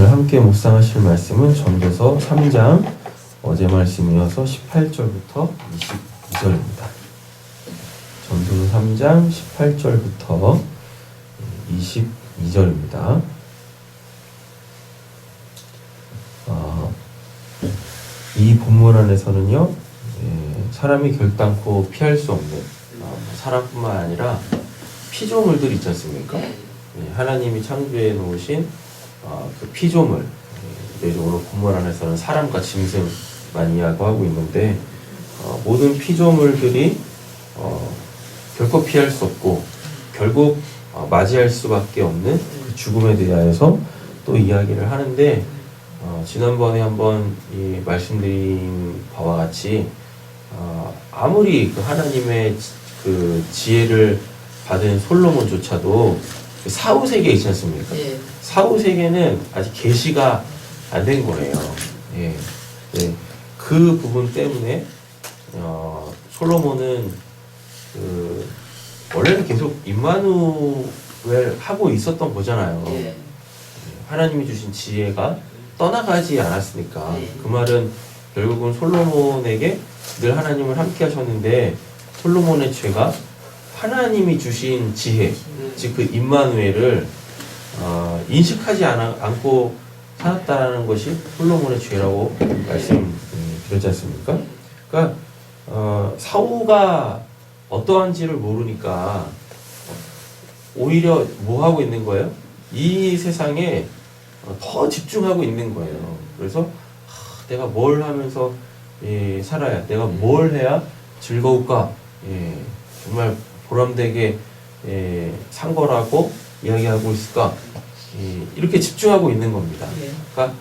오늘 함께 묵상하실 말씀은 전도서 3장 어제 말씀이어서 18절부터 22절입니다. 전도서 3장 18절부터 22절입니다. 어, 이 본문 안에서는요, 예, 사람이 결단코 피할 수 없는 어, 사람뿐만 아니라 피조물들 있지 않습니까? 예, 하나님이 창조해 놓으신 어, 그 피조물, 오늘 본문 안에서는 사람과 짐승만 이야기하고 있는데 어, 모든 피조물들이 어, 결코 피할 수 없고 결국 어, 맞이할 수밖에 없는 그 죽음에 대하여서 또 이야기를 하는데 어, 지난번에 한번 이 말씀드린 바와 같이 어, 아무리 그 하나님의 지- 그 지혜를 받은 솔로몬조차도 그 사후 세계 있지 않습니까? 예. 사후 세계는 아직 계시가 안 된 거예요. 예. 네. 그 부분 때문에 어, 솔로몬은 그 원래는 계속 임마누엘 하고 있었던 거잖아요. 예. 하나님이 주신 지혜가 떠나가지 않았으니까 네. 그 말은 결국은 솔로몬에게 늘 하나님을 함께 하셨는데 솔로몬의 죄가 하나님이 주신 지혜 즉 그 임마누엘을 어, 인식하지 않아, 않고 살았다는 것이 솔로몬의 죄라고 말씀드렸지 않습니까? 그러니까 어, 사후가 어떠한지를 모르니까 오히려 뭐 하고 있는 거예요? 이 세상에 어, 더 집중하고 있는 거예요. 그래서 하, 내가 뭘 하면서 예, 살아야, 내가 뭘 해야 즐거울까? 예, 정말 보람되게 예, 산 거라고 이야기하고 있을까? 예, 이렇게 집중하고 있는 겁니다. 예. 그러니까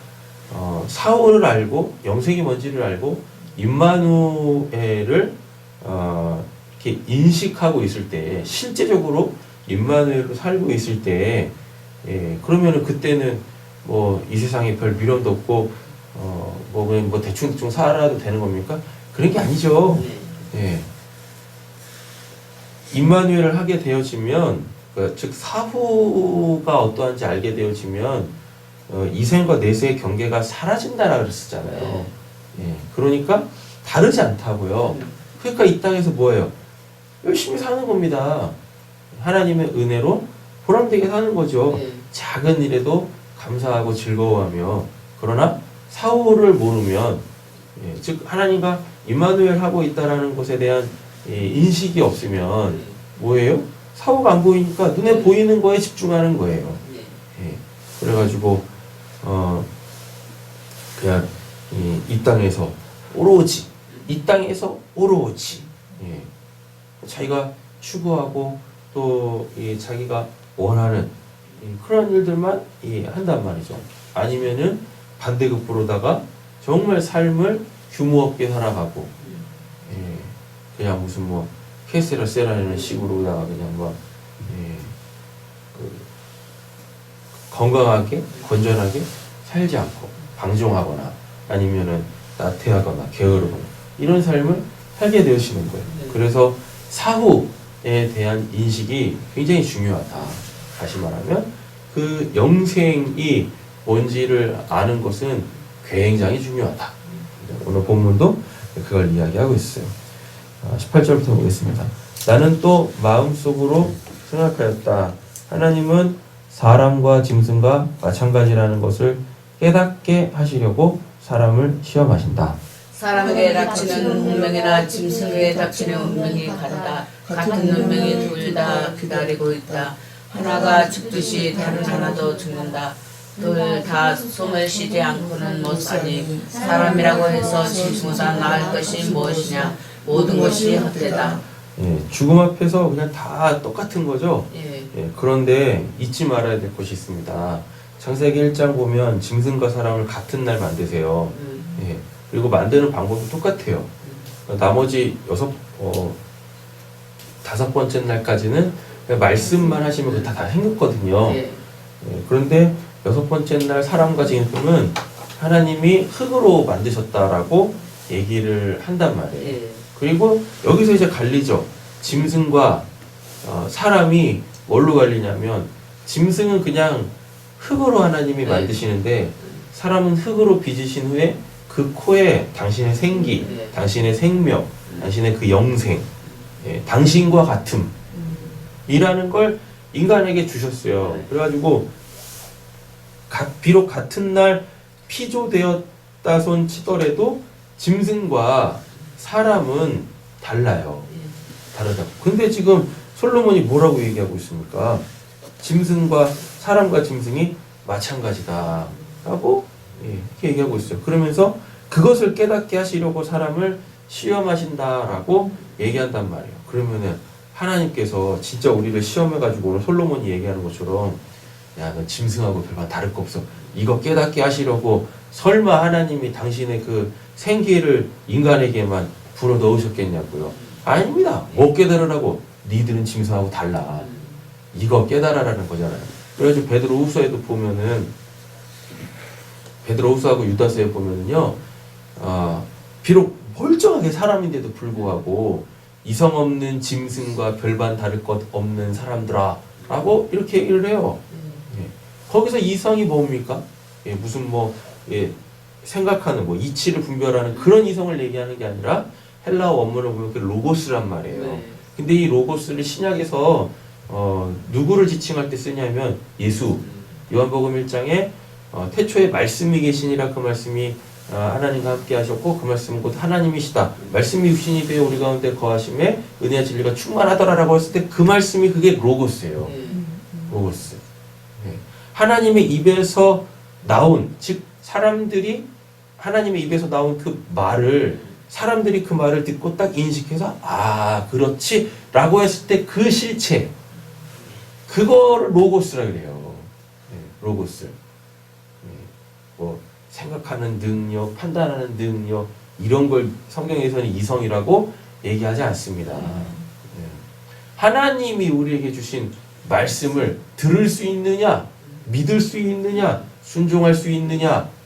어, 사후를 알고 영생이 뭔지를 알고 임마누엘을 어, 이렇게 인식하고 있을 때 실제적으로 임마누엘로 살고 있을 때 예, 그러면은 그때는 뭐 이 세상에 별 미련도 없고 어뭐 그냥 뭐 대충 대충 살아도 되는 겁니까? 그런 게 아니죠. 예. 예. 임마누엘을 하게 되어지면 그, 즉 사후가 어떠한지 알게 되어지면 어, 이생과 내세의 경계가 사라진다라 그랬었잖아요. 예. 그러니까 다르지 않다고요. 그러니까 이 땅에서 뭐예요? 열심히 사는 겁니다. 하나님의 은혜로 보람되게 사는 거죠. 예. 작은 일에도 감사하고 즐거워하며 그러나 사후를 모르면 예, 즉 하나님과 임마누엘 하고 있다라는 것에 대한 예, 인식이 없으면 뭐예요? 사후가 안 보이니까 눈에 보이는 거에 집중하는 거예요. 예. 예, 그래가지고 어 그냥 이, 이 땅에서 오로지 이 땅에서 오로지 예, 자기가 추구하고 또이 자기가 원하는 이 그런 일들만 이 한단 말이죠. 아니면은 반대급부로다가 정말 삶을 규모 없게 살아가고 예, 그냥 무슨 뭐 캐세라 세라는 식으로다가 그냥 뭐 예, 그 건강하게 건전하게 살지 않고 방종하거나 아니면은 나태하거나 게으르거나 이런 삶을 살게 되시는 거예요. 네. 그래서 사후에 대한 인식이 굉장히 중요하다. 다시 말하면 그 영생이 뭔지를 아는 것은 굉장히 중요하다. 오늘 본문도 그걸 이야기하고 있어요. 18절부터 보겠습니다. 나는 또 마음속으로 생각하였다. 하나님은 사람과 짐승과 마찬가지라는 것을 깨닫게 하시려고 사람을 시험하신다. 사람에게 닥치는 운명이나 짐승에게 닥치는 운명이 같다. 같은 운명이 둘 다 기다리고 있다. 하나가 죽듯이 다른 하나도 죽는다. 둘 다 숨을 쉬지 않고는 못 사니 사람이라고 해서 짐승보다 나을 것이 무엇이냐 모든 것이 헛되다. 예, 죽음 앞에서 그냥 다 똑같은 거죠. 예. 예, 그런데 잊지 말아야 될 것이 있습니다. 창세기 1장 보면 짐승과 사람을 같은 날 만드세요. 음. 예, 그리고 만드는 방법도 똑같아요. 나머지 여섯, 어, 다섯 번째 날까지는 그냥 말씀만 하시면 그다 다 행했거든요. 예. 예, 그런데 여섯 번째 날 사람과 짐승은 하나님이 흙으로 만드셨다라고 얘기를 한단 말이에요. 예. 그리고 여기서 이제 갈리죠. 짐승과 어, 사람이 뭘로 갈리냐면 짐승은 그냥 흙으로 하나님이 네. 만드시는데 사람은 흙으로 빚으신 후에 그 코에 당신의 생기, 네. 당신의 생명, 당신의 그 영생, 예, 당신과 같음 이라는 걸 인간에게 주셨어요. 네. 그래가지고 가- 비록 같은 날 피조되었다 손 치더라도 짐승과 사람은 달라요. 다르다. 근데 지금 솔로몬이 뭐라고 얘기하고 있습니까? 짐승과 사람과 짐승이 마찬가지다. 라고 예, 이렇게 얘기하고 있어요. 그러면서 그것을 깨닫게 하시려고 사람을 시험하신다라고 얘기한단 말이에요. 그러면은 하나님께서 진짜 우리를 시험해가지고 오늘 솔로몬이 얘기하는 것처럼 야, 너 짐승하고 별반 다를 거 없어. 이거 깨닫게 하시려고 설마 하나님이 당신의 그 생기를 인간에게만 불어 넣으셨겠냐고요. 아닙니다. 못 깨달으라고. 니들은 짐승하고 달라. 이거 깨달아라는 거잖아요. 그래가지고 베드로 후서에도 보면은 베드로 후서하고 유다서에 보면은요, 아, 비록 멀쩡하게 사람인데도 불구하고 이성 없는 짐승과 별반 다를 것 없는 사람들아 라고 이렇게 얘기를 해요. 예. 거기서 이성이 뭡니까? 예, 무슨 뭐 예, 생각하는 뭐 이치를 분별하는 그런 이성을 얘기하는 게 아니라 헬라어 원문을 보면 그 로고스란 말이에요. 네. 근데 이 로고스를 신약에서 어, 누구를 지칭할 때 쓰냐면 예수 요한복음 1장에 어, 태초에 말씀이 계시니라 그 말씀이 어, 하나님과 함께 하셨고 그 말씀은 곧 하나님이시다. 말씀이 육신이 되어 우리 가운데 거하심에 은혜와 진리가 충만하더라라고 했을 때 그 말씀이 그게 로고스예요. 로고스. 네. 하나님의 입에서 나온 즉 사람들이 하나님의 입에서 나온 그 말을 사람들이 그 말을 듣고 딱 인식해서 아 그렇지 라고 했을 때 그 실체 그거를 로고스라 그래요. 네, 로고스. 네, 뭐 생각하는 능력, 판단하는 능력 이런 걸 성경에서는 이성이라고 얘기하지 않습니다. 네. 하나님이 우리에게 주신 말씀을 들을 수 있느냐, 믿을 수 있느냐, 순종할 수 있느냐, 예.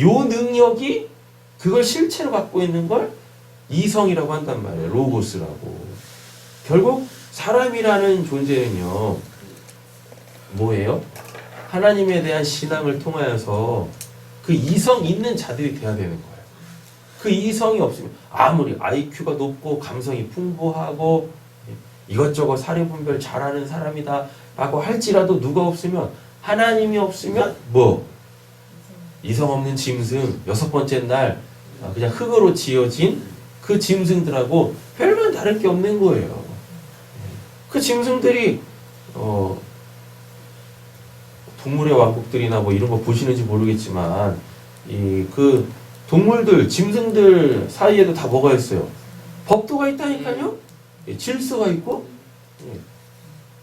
요 능력이 그걸 실체로 갖고 있는 걸 이성이라고 한단 말이에요. 로고스라고. 결국 사람이라는 존재는요, 뭐예요? 하나님에 대한 신앙을 통하여서 그 이성 있는 자들이 돼야 되는 거예요. 그 이성이 없으면 아무리 IQ가 높고 감성이 풍부하고 이것저것 사례 분별 잘하는 사람이다 라고 할지라도 누가 없으면 하나님이 없으면 뭐 이성 없는 짐승 여섯 번째 날 아, 그냥 흙으로 지어진 그 짐승들하고 별반 다를 게 없는 거예요. 그 짐승들이 어 동물의 왕국들이나 뭐 이런 거 보시는지 모르겠지만 이 그 동물들 짐승들 사이에도 다 뭐가 있어요? 법도가 있다니까요. 예, 질서가 있고 예.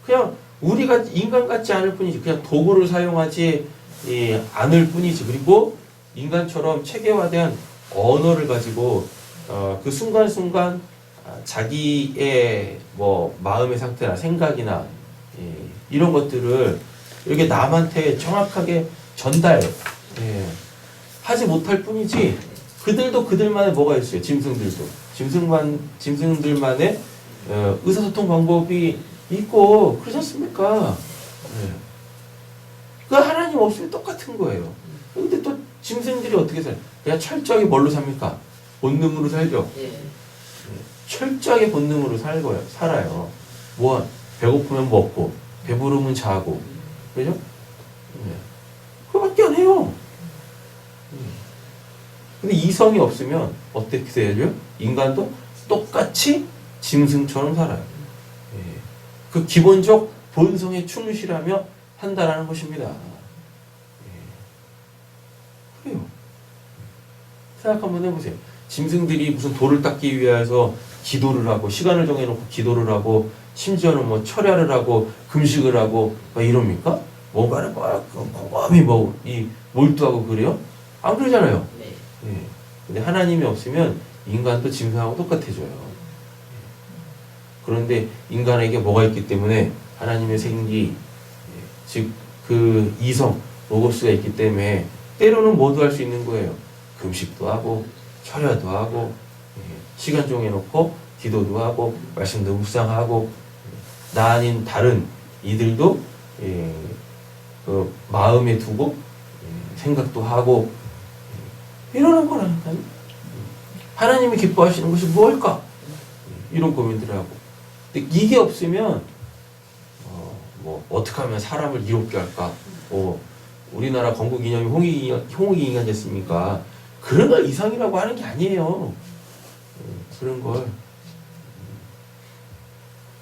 그냥 우리가 인간 같지 않을 뿐이지 그냥 도구를 사용하지 예, 않을 뿐이지 그리고 인간처럼 체계화된 언어를 가지고 어, 그 순간순간 아, 자기의 뭐 마음의 상태나 생각이나 예, 이런 것들을 이렇게 남한테 정확하게 전달 예, 하지 못할 뿐이지 그들도 그들만의 뭐가 있어요 짐승들도 짐승만 짐승들만의 어, 의사소통 방법이 있고 그렇지 않습니까? 예. 그 하나님 없으면 똑같은 거예요. 근데 또 짐승들이 어떻게 살아요? 그냥 철저하게 뭘로 삽니까? 본능으로 살죠. 예. 철저하게 본능으로 살고요, 살아요. 뭐 배고프면 먹고, 배부르면 자고, 그죠? 네. 그거밖에 안 해요. 음. 근데 이성이 없으면 어떻게 되죠? 인간도 똑같이 짐승처럼 살아요. 예. 그 기본적 본성에 충실하며 한다라는 것입니다. 예. 그래요. 생각 한번 해보세요. 짐승들이 무슨 돌을 닦기 위해서 기도를 하고 시간을 정해놓고 기도를 하고 심지어는 뭐 철야를 하고 금식을 하고 막 이럽니까? 뭔가를 막 꼼꼼히 뭐이 몰두하고 그래요? 안 그러잖아요. 네. 예. 근데 하나님이 없으면 인간도 짐승하고 똑같아져요. 예. 그런데 인간에게 뭐가 있기 때문에 하나님의 생기, 즉 그 이성, 로고스가 있기 때문에 때로는 모두 할 수 있는 거예요. 금식도 하고 철야도 하고 예. 시간 정해놓고 기도도 하고 말씀도 묵상하고 나 아닌 다른 이들도 예, 그 마음에 두고 예, 생각도 하고 예, 이러는 거라니까요. 하나님이 기뻐하시는 것이? 예, 이런 고민들을 하고. 근데 이게 없으면 어, 뭐 어떻게 하면 사람을 이롭게 할까? 뭐 우리나라 건국 이념이 홍익 홍익 인간 됐습니까? 그런 걸 이상이라고 하는 게 아니에요. 예, 그런 걸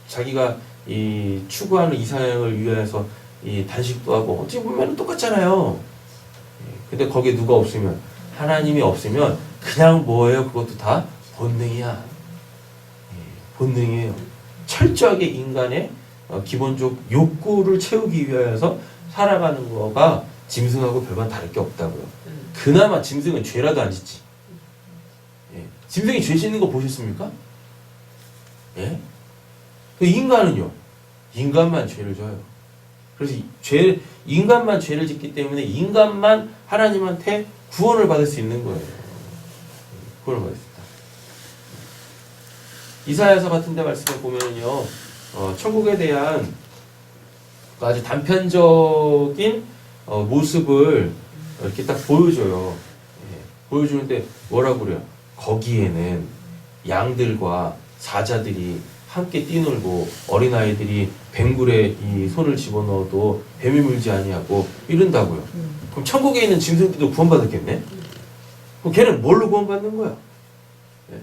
자기가 이 추구하는 이상을 위해서 이 단식도 하고 어찌 보면 똑같잖아요. 예, 근데 거기에 누가 없으면 하나님이 없으면 그냥 뭐예요? 그것도 다 본능이야. 예, 본능이에요. 철저하게 인간의 어, 기본적 욕구를 채우기 위해서 살아가는 거가 짐승하고 별반 다를 게 없다고요. 음. 그나마 짐승은 죄라도 안 짓지. 예. 짐승이 죄 짓는 거 보셨습니까? 예? 그 인간은요. 인간만 죄를 져요. 그래서 이 죄, 인간만 죄를 짓기 때문에 인간만 하나님한테 구원을 받을 수 있는 거예요. 구원을 받을 수 있다. 이사야서 같은 데 말씀을 보면요. 어, 천국에 대한 아주 단편적인 어, 모습을 이렇게 딱 보여줘요. 예, 보여주는데 뭐라고 그래요? 거기에는 양들과 사자들이 함께 뛰놀고 어린아이들이 뱅굴에 이 손을 집어넣어도 뱀이 물지 아니하고 이런다고요. 그럼 천국에 있는 짐승들도 구원받았겠네? 그럼 걔는 뭘로 구원받는 거야? 예?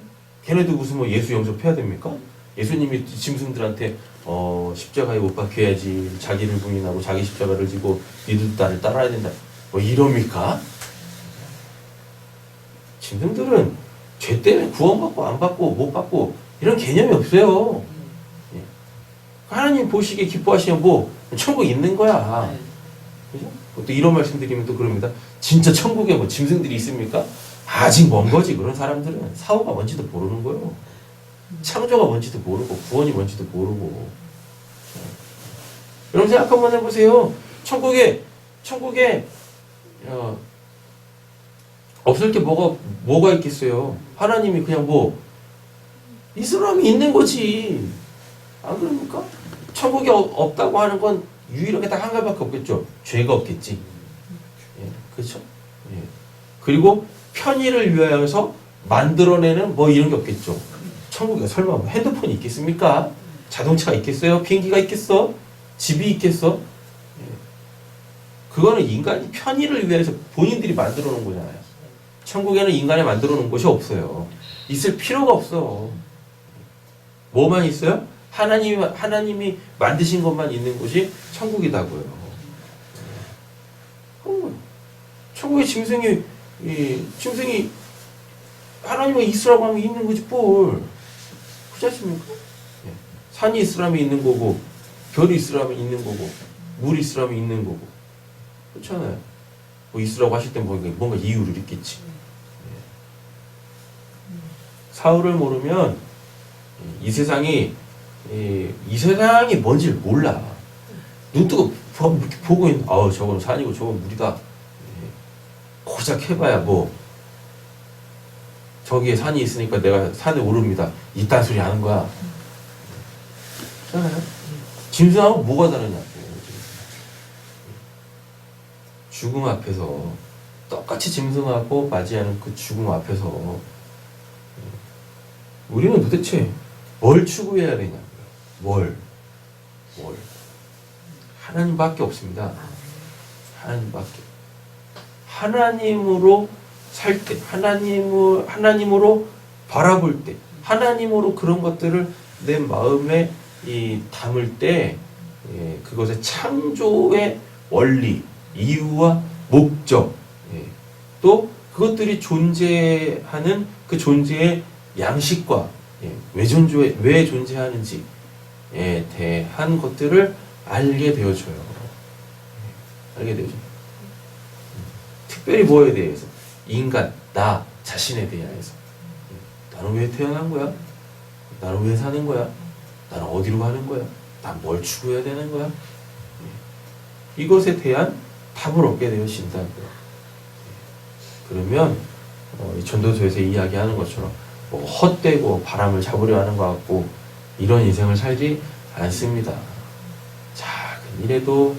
걔네도 무슨 뭐 예수 영접해야 됩니까? 예수님이 짐승들한테 어, 십자가에 못 박혀야지 자기를 부인하고 자기 십자가를 지고 니들 딸을 따라야 된다. 뭐 이럽니까? 짐승들은 죄 때문에 구원받고 안 받고 못 받고 이런 개념이 없어요. 예. 하나님 보시기에 기뻐하시면 뭐 천국 있는 거야. 네. 그죠? 또 이런 말씀드리면 또 그럽니다. 진짜 천국에 뭐 짐승들이 있습니까? 아직 먼 거지. 그런 사람들은 사후가 뭔지도 모르는 거예요. 창조가 뭔지도 모르고 구원이 뭔지도 모르고. 여러분 생각 한번 해보세요. 천국에 천국에 어, 없을 게 뭐가 뭐가 있겠어요? 하나님이 그냥 뭐 이스라엘이 있는 거지. 안 그럽니까? 천국이 어- 없다고 하는 건 유일하게 딱 한 가지밖에 없겠죠. 죄가 없겠지. 예, 그렇죠. 예. 그리고 편의를 위하여서 만들어내는 뭐 이런 게 없겠죠. 천국에 설마 뭐 핸드폰이 있겠습니까? 자동차가 있겠어요? 비행기가 있겠어? 집이 있겠어? 예. 그거는 인간이 편의를 위해서 본인들이 만들어 놓은 거잖아요. 천국에는 인간이 만들어 놓은 것이 없어요. 있을 필요가 없어. 뭐만 있어요? 하나님, 하나님이 만드신 것만 있는 곳이 천국이다고요. 어, 천국에 짐승이, 이, 짐승이 하나님이 있으라고 하면 있는 거지, 뭘. 않습니까? 예. 산이 있으라면 있는 거고, 별이 있으라면 있는 거고, 물이 있으라면 있는 거고. 그렇잖아요. 뭐 있으라고 하실 때 뭔가, 뭔가 이유를 있겠지. 예. 사울을 모르면 이 세상이 이, 이 세상이 뭔지를 몰라. 눈 뜨고 보고 있는 아우 저건 산이고 저건 물이다. 예. 고작 해봐야 뭐 저기에 산이 있으니까 내가 산에 오릅니다. 이딴 소리 하는 거야. 짐승하고 뭐가 다르냐고. 죽음 앞에서 똑같이 짐승하고 맞이하는 그 죽음 앞에서 우리는 도대체 뭘 추구해야 되냐고요. 뭘. 뭘. 하나님밖에 없습니다. 하나님밖에. 하나님으로 살 때, 하나님을, 하나님으로 바라볼 때, 하나님으로 그런 것들을 내 마음에 이 담을 때, 예, 그것의 창조의 원리, 이유와 목적, 예, 또 그것들이 존재하는 그 존재의 양식과 예, 왜 존재 왜 존재하는지에 대한 것들을 알게 되어줘요. 예, 알게 되어줘. 특별히 뭐에 대해서 인간 나 자신에 예, 나는 왜 태어난 거야? 나는 왜 사는 거야? 나는 어디로 가는 거야? 난 뭘 추구해야 되는 거야? 예, 이것에 대한 답을 얻게 되어진다고요. 예, 그러면 어, 이 전도서에서 이야기하는 것처럼 뭐 헛되고 바람을 잡으려 하는 것 같고 이런 인생을 살지 않습니다. 작은 일에도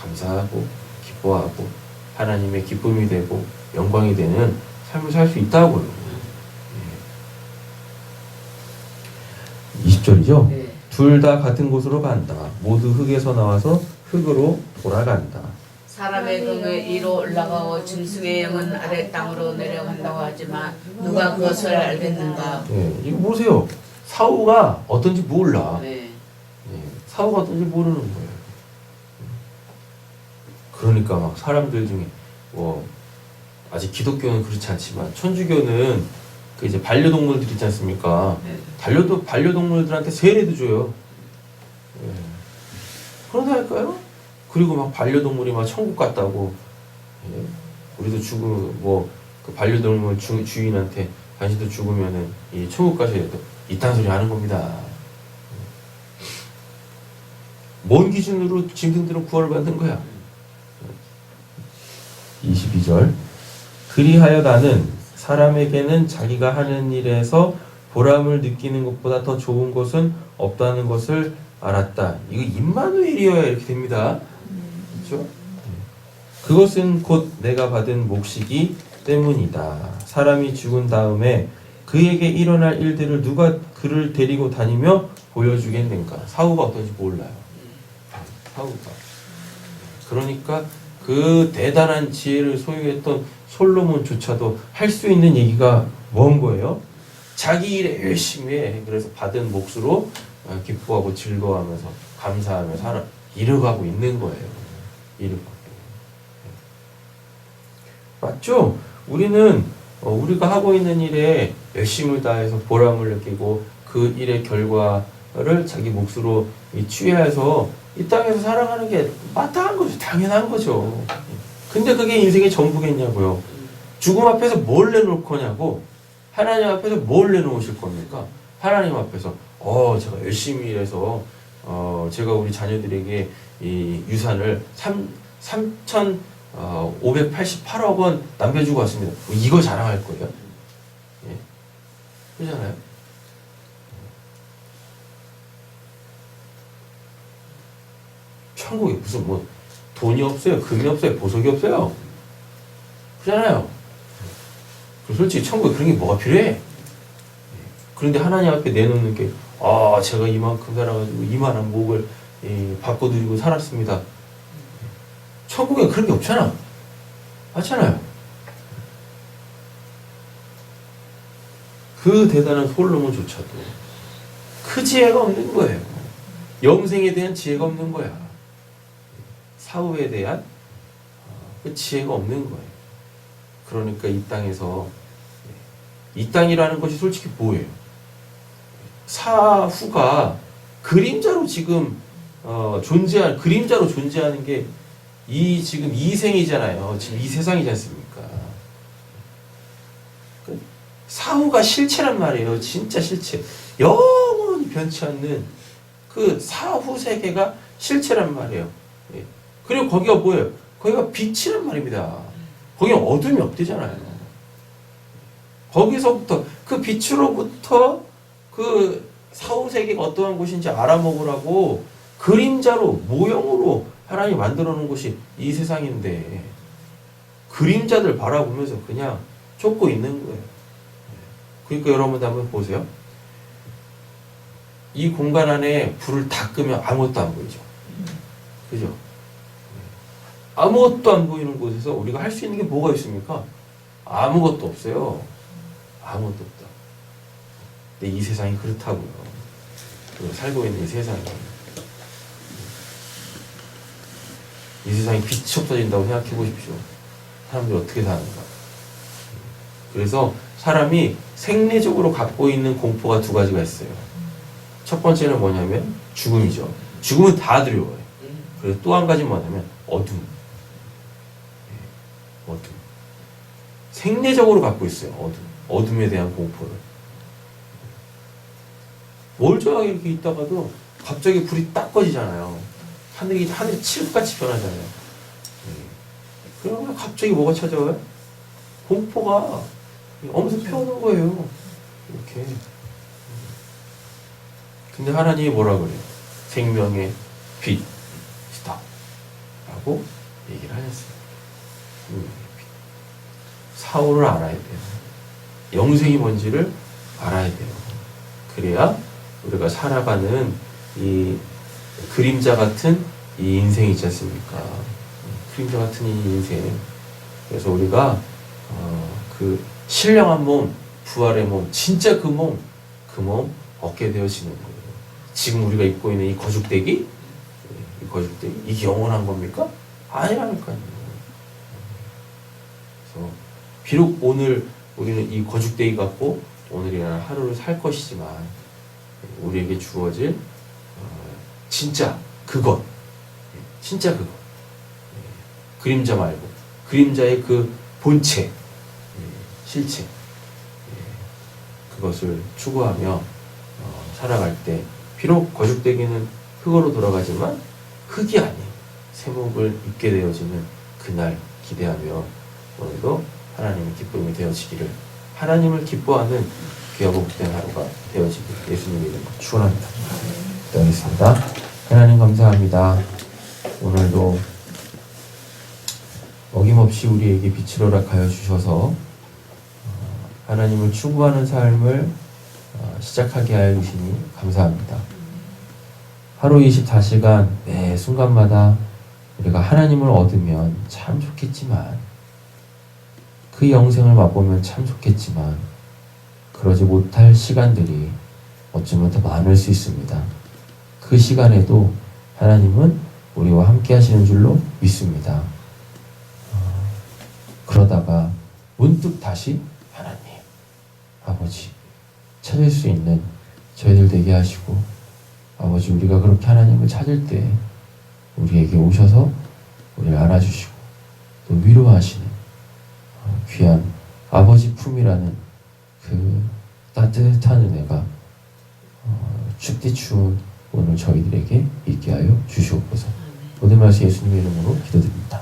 감사하고 기뻐하고 하나님의 기쁨이 되고 영광이 되는 삶을 살 수 있다고요. 예. 20절이죠. 네. 둘다 같은 곳으로 간다. 모두 흙에서 나와서 흙으로 돌아간다. 사람의 경우에 위로 올라가고 짐승의 영은 아래 땅으로 내려간다고 하지만 누가 그것을 알겠는가? 예, 이거 보세요. 사후가 어떤지 몰라. 네. 예, 사후가 어떤지 모르는 거예요. 그러니까 막 사람들 중에 뭐 아직 기독교는 그렇지 않지만 천주교는 그 이제 반려동물들 있지 않습니까? 네. 반려도 반려동물들한테 세례도 줘요. 예. 그러다니까요. 그리고 막 반려동물이 막 천국 갔다고. 예. 우리도 죽으 뭐그 반려동물 주, 주인한테 당신도 죽으면은 이 천국 가셔야 돼. 이딴 소리 하는 겁니다. 뭔 기준으로 짐승들은 구원을 받는 거야? 22절 그리하여 나는 사람에게는 자기가 하는 일에서 보람을 느끼는 것보다 더 좋은 것은 없다는 것을 알았다. 이거 임마누엘이어야 이렇게 됩니다. 그렇죠? 그것은 곧 내가 받은 몫이기 때문이다. 사람이 죽은 다음에 그에게 일어날 일들을 누가 그를 데리고 다니며 보여주겠는가? 사후가 어떤지 몰라요. 사후가. 그러니까 그 대단한 지혜를 소유했던 솔로몬조차도 할 수 있는 얘기가 뭔 거예요? 자기 일에 열심히 해. 그래서 받은 몫으로 어, 기뻐하고 즐거워하면서 감사하며 살아 이뤄가고 있는 거예요. 이뤄가고. 맞죠? 우리는 어, 우리가 하고 있는 일에 열심을 다해서 보람을 느끼고 그 일의 결과 를 자기 몫으로 이 취해서 이 땅에서 살아가는 게 마땅한 거죠. 당연한 거죠. 근데 그게 인생의 전부겠냐고요. 죽음 앞에서 뭘 내놓을 거냐고. 하나님 앞에서 뭘 내놓으실 겁니까? 하나님 앞에서 어 제가 열심히 일해서 어 제가 우리 자녀들에게 이 유산을 3 3천 어, 588억 원 남겨주고 왔습니다. 뭐 이거 자랑할 거예요? 예. 그러잖아요. 천국에 무슨 뭐 돈이 없어요, 금이 없어요, 보석이 없어요. 그러잖아요. 그리고 솔직히 천국에 그런 게 뭐가 필요해? 그런데 하나님 앞에 내놓는 게, 아, 제가 이만큼 살아가지고 이만한 목을 예, 바꿔드리고 살았습니다. 천국에 그런 게 없잖아. 맞잖아요. 그 대단한 솔로몬조차도 그 지혜가 없는 거예요. 영생에 대한 지혜가 없는 거야. 사후에 대한 어, 그 지혜가 없는 거예요. 그러니까 이 땅에서 이 땅이라는 것이 솔직히 뭐예요? 사후가 그림자로 지금 어, 존재한 그림자로 존재하는 게 이 지금 이 생이잖아요. 지금 이 세상이지 않습니까? 그 사후가 실체란 말이에요. 진짜 실체. 영원히 변치 않는 그 사후 세계가 실체란 말이에요. 예. 그리고 거기가 뭐예요? 거기가 빛이란 말입니다. 거기 어둠이 없대잖아요. 거기서부터 그 빛으로부터 그 사후 세계가 어떠한 곳인지 알아먹으라고 그림자로 모형으로 하나님 만들어 놓은 곳이 이 세상인데 그림자들 바라보면서 그냥 쫓고 있는 거예요. 그러니까 여러분들 한번 보세요. 이 공간 안에 불을 다 끄면 아무것도 안 보이죠. 그죠? 아무것도 안 보이는 곳에서 우리가 할 수 있는 게 뭐가 있습니까? 아무것도 없어요. 아무것도 없다. 근데 이 세상이 그렇다고요. 살고 있는 이 세상이. 이 세상이 빛이 없어진다고 생각해 보십시오. 사람들이 어떻게 사는가. 그래서 사람이 생리적으로 갖고 있는 공포가 두 가지가 있어요. 첫 번째는 뭐냐면 죽음이죠. 죽음은 다 두려워요. 그리고 또 한 가지 뭐냐면 어둠. 예, 어둠. 생리적으로 갖고 있어요. 어둠. 어둠에 대한 공포를. 멀쩡하게 이렇게 있다가도 갑자기 불이 딱 꺼지잖아요. 하늘이 하늘이 칠흑같이 변하잖아요. 예. 그러면 갑자기 뭐가 찾아와요? 공포가 엄청 펴오는 거예요. 이렇게. 근데 하나님이 뭐라 그래요? 생명의 빛이다. 라고 얘기를 하셨어요. 음, 사후를 알아야 돼요. 영생이 뭔지를 알아야 돼요. 그래야 우리가 살아가는 이 그림자 같은 이 인생이 있지 않습니까? 그림자 같은 이 인생. 그래서 우리가 어, 그 신령한 몸, 부활의 몸, 진짜 그 몸, 그 몸 얻게 되어지는 거예요. 지금 우리가 입고 있는 이 거죽대기, 이 거죽대기, 이게 영원한 겁니까? 아니라니까요. 그래서 비록 오늘 우리는 이 거죽대기 갖고 오늘이라는 하루를 살 것이지만 우리에게 주어질 어, 진짜 그것, 진짜 그것, 예, 그림자 말고 그림자의 그 본체, 예, 실체, 예, 그것을 추구하며 어, 살아갈 때 비록 거죽대기는 흙으로 돌아가지만 흙이 아닌 세목을 입게 되어지는 그날 기대하며 오늘도 하나님의 기쁨이 되어지기를 하나님을 기뻐하는 귀하고 복된 하루가 되어지길 예수님 이름으로 축원합니다. 기도하겠습니다. 하나님 감사합니다. 오늘도 어김없이 우리에게 빛을 허락하여 주셔서 어, 하나님을 추구하는 삶을 어, 시작하게 하여 주시니 감사합니다. 하루 24시간 매 순간마다 우리가 하나님을 얻으면 참 좋겠지만 그 영생을 맛보면 참 좋겠지만 그러지 못할 시간들이 어쩌면 더 많을 수 있습니다. 그 시간에도 하나님은 우리와 함께 하시는 줄로 믿습니다. 어, 그러다가 문득 다시 하나님, 아버지 찾을 수 있는 저희들 되게 하시고 아버지 우리가 그렇게 하나님을 찾을 때 우리에게 오셔서 우리를 안아주시고 또 위로하시는 어, 귀한 아버지 품이라는 그 따뜻한 은혜가 어, 춥디 추운 오늘 저희들에게 있게 하여 주시옵소서. 모든 말씀 예수님의 이름으로 기도드립니다.